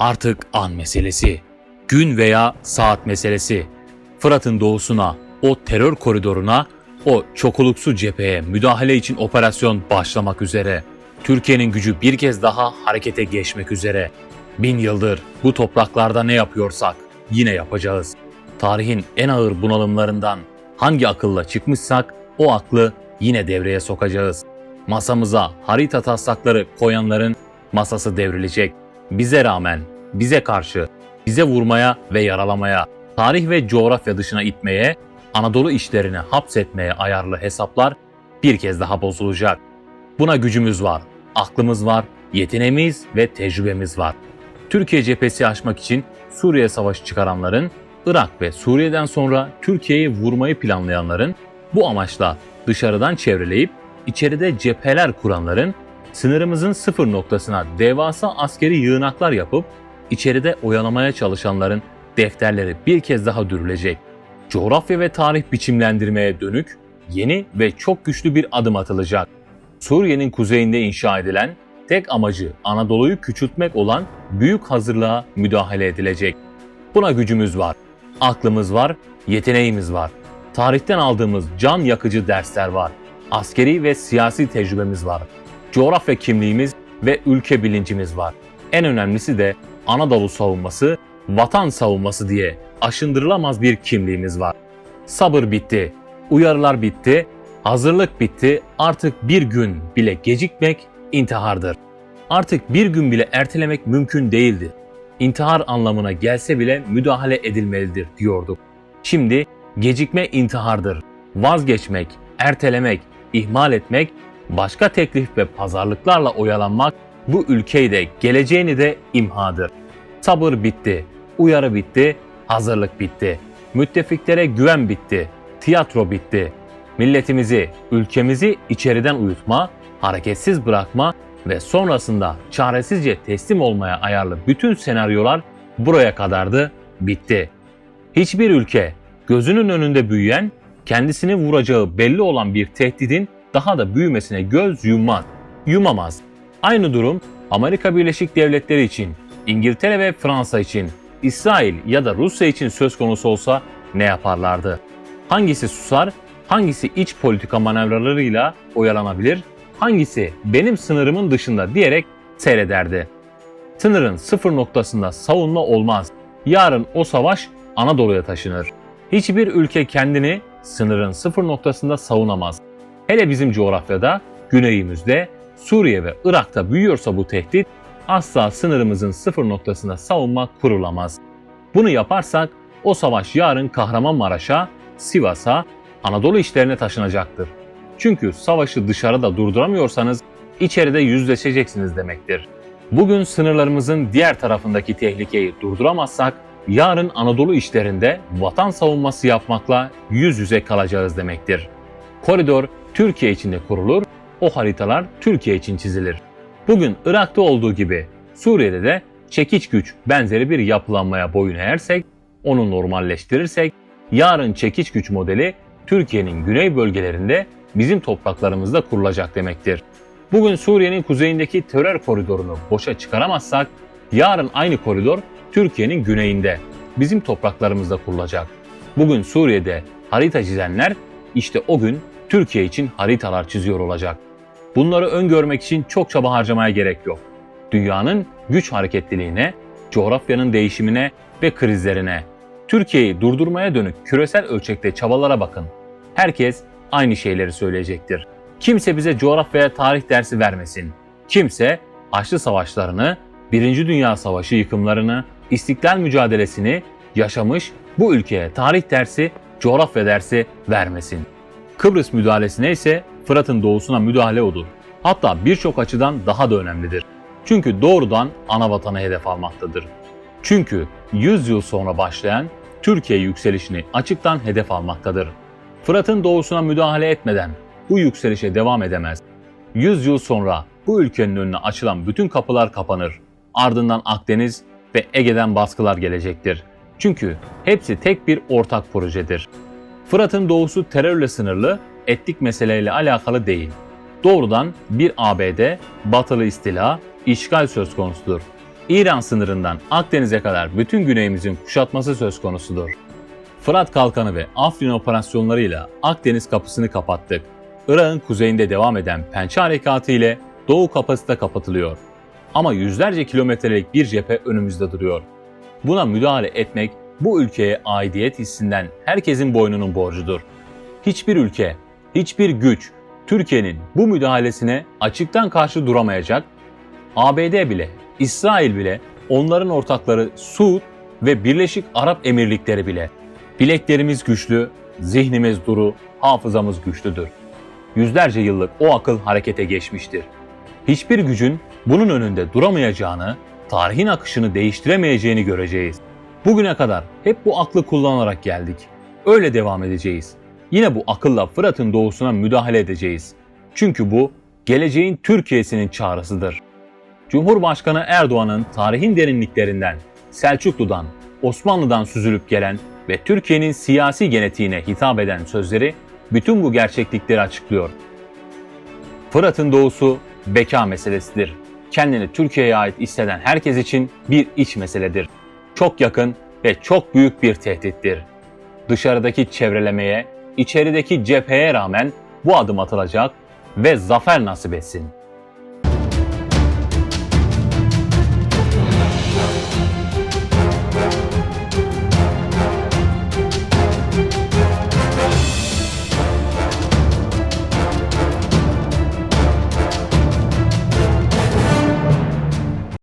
Artık an meselesi, gün veya saat meselesi. Fırat'ın doğusuna, o terör koridoruna, o çokuluksu cepheye müdahale için operasyon başlamak üzere. Türkiye'nin gücü bir kez daha harekete geçmek üzere. Bin yıldır bu topraklarda ne yapıyorsak yine yapacağız. Tarihin en ağır bunalımlarından hangi akılla çıkmışsak o aklı yine devreye sokacağız. Masamıza harita taslakları koyanların masası devrilecek. Bize rağmen, bize karşı, bize vurmaya ve yaralamaya, tarih ve coğrafya dışına itmeye, Anadolu işlerine hapsetmeye ayarlı hesaplar bir kez daha bozulacak. Buna gücümüz var, aklımız var, yeteneğimiz ve tecrübemiz var. Türkiye cephesi aşmak için Suriye savaşı çıkaranların, Irak ve Suriye'den sonra Türkiye'yi vurmayı planlayanların, bu amaçla dışarıdan çevreleyip içeride cepheler kuranların, sınırımızın sıfır noktasına devasa askeri yığınaklar yapıp içeride oyalamaya çalışanların defterleri bir kez daha dürülecek. Coğrafya ve tarih biçimlendirmeye dönük yeni ve çok güçlü bir adım atılacak. Suriye'nin kuzeyinde inşa edilen tek amacı Anadolu'yu küçültmek olan büyük hazırlığa müdahale edilecek. Buna gücümüz var, aklımız var, yeteneğimiz var. Tarihten aldığımız can yakıcı dersler var. Askeri ve siyasi tecrübemiz var. Coğrafya kimliğimiz ve ülke bilincimiz var. En önemlisi de Anadolu savunması, vatan savunması diye aşındırılamaz bir kimliğimiz var. Sabır bitti, uyarılar bitti, hazırlık bitti. Artık bir gün bile gecikmek intihardır. Artık bir gün bile ertelemek mümkün değildi. İntihar anlamına gelse bile müdahale edilmelidir diyorduk. Şimdi gecikme intihardır. Vazgeçmek, ertelemek, ihmal etmek, başka teklif ve pazarlıklarla oyalanmak bu ülkeyi de geleceğini de imhadır. Sabır bitti, uyarı bitti, hazırlık bitti. Müttefiklere güven bitti, tiyatro bitti. Milletimizi, ülkemizi içeriden uyutma, hareketsiz bırakma ve sonrasında çaresizce teslim olmaya ayarlı bütün senaryolar buraya kadardı, bitti. Hiçbir ülke gözünün önünde büyüyen, kendisini vuracağı belli olan bir tehdidin daha da büyümesine göz yummaz, yumamaz. Aynı durum Amerika Birleşik Devletleri için, İngiltere ve Fransa için, İsrail ya da Rusya için söz konusu olsa ne yaparlardı? Hangisi susar, hangisi iç politika manevralarıyla oyalanabilir, hangisi benim sınırımın dışında diyerek seyrederdi. Sınırın sıfır noktasında savunma olmaz. Yarın o savaş Anadolu'ya taşınır. Hiçbir ülke kendini sınırın sıfır noktasında savunamaz. Hele bizim coğrafyada, güneyimizde, Suriye ve Irak'ta büyüyorsa bu tehdit, asla sınırımızın sıfır noktasında savunma kurulamaz. Bunu yaparsak o savaş yarın Kahramanmaraş'a, Sivas'a, Anadolu işlerine taşınacaktır. Çünkü savaşı dışarıda durduramıyorsanız içeride yüzleşeceksiniz demektir. Bugün sınırlarımızın diğer tarafındaki tehlikeyi durduramazsak yarın Anadolu işlerinde vatan savunması yapmakla yüz yüze kalacağız demektir. Koridor Türkiye içinde kurulur, o haritalar Türkiye için çizilir. Bugün Irak'ta olduğu gibi Suriye'de de çekiç güç benzeri bir yapılanmaya boyun eğersek, onu normalleştirirsek, yarın çekiç güç modeli Türkiye'nin güney bölgelerinde bizim topraklarımızda kurulacak demektir. Bugün Suriye'nin kuzeyindeki terör koridorunu boşa çıkaramazsak, yarın aynı koridor Türkiye'nin güneyinde, bizim topraklarımızda kurulacak. Bugün Suriye'de harita çizenler işte o gün Türkiye için haritalar çiziyor olacak. Bunları öngörmek için çok çaba harcamaya gerek yok. Dünyanın güç hareketliliğine, coğrafyanın değişimine ve krizlerine, Türkiye'yi durdurmaya dönük küresel ölçekte çabalara bakın. Herkes aynı şeyleri söyleyecektir. Kimse bize coğrafya tarih dersi vermesin. Kimse Haçlı Savaşlarını, Birinci Dünya Savaşı yıkımlarını, İstiklal mücadelesini yaşamış bu ülkeye tarih dersi, coğrafya dersi vermesin. Kıbrıs müdahalesine ise Fırat'ın doğusuna müdahale odur. Hatta birçok açıdan daha da önemlidir. Çünkü doğrudan ana vatanı hedef almaktadır. Çünkü 100 yıl sonra başlayan Türkiye yükselişini açıktan hedef almaktadır. Fırat'ın doğusuna müdahale etmeden bu yükselişe devam edemez. 100 yıl sonra bu ülkenin önüne açılan bütün kapılar kapanır. Ardından Akdeniz ve Ege'den baskılar gelecektir. Çünkü hepsi tek bir ortak projedir. Fırat'ın doğusu terörle sınırlı, etnik meseleyle alakalı değil. Doğrudan bir ABD, batılı istila, işgal söz konusudur. İran sınırından Akdeniz'e kadar bütün güneyimizin kuşatması söz konusudur. Fırat Kalkanı ve Afrin operasyonlarıyla Akdeniz kapısını kapattık. Irak'ın kuzeyinde devam eden Pençe Harekatı ile Doğu kapısı da kapatılıyor. Ama yüzlerce kilometrelik bir cephe önümüzde duruyor. Buna müdahale etmek bu ülkeye aidiyet hissinden herkesin boynunun borcudur. Hiçbir ülke, hiçbir güç Türkiye'nin bu müdahalesine açıktan karşı duramayacak. ABD bile, İsrail bile, onların ortakları Suud ve Birleşik Arap Emirlikleri bile. Bileklerimiz güçlü, zihnimiz duru, hafızamız güçlüdür. Yüzlerce yıllık o akıl harekete geçmiştir. Hiçbir gücün bunun önünde duramayacağını, tarihin akışını değiştiremeyeceğini göreceğiz. Bugüne kadar hep bu aklı kullanarak geldik. Öyle devam edeceğiz. Yine bu akılla Fırat'ın doğusuna müdahale edeceğiz. Çünkü bu geleceğin Türkiye'sinin çağrısıdır. Cumhurbaşkanı Erdoğan'ın tarihin derinliklerinden, Selçuklu'dan, Osmanlı'dan süzülüp gelen ve Türkiye'nin siyasi genetiğine hitap eden sözleri bütün bu gerçeklikleri açıklıyor. Fırat'ın doğusu beka meselesidir. Kendini Türkiye'ye ait hisseden herkes için bir iç meseledir. Çok yakın ve çok büyük bir tehdittir. Dışarıdaki çevrelemeye, içerideki cepheye rağmen bu adım atılacak ve zafer nasip etsin.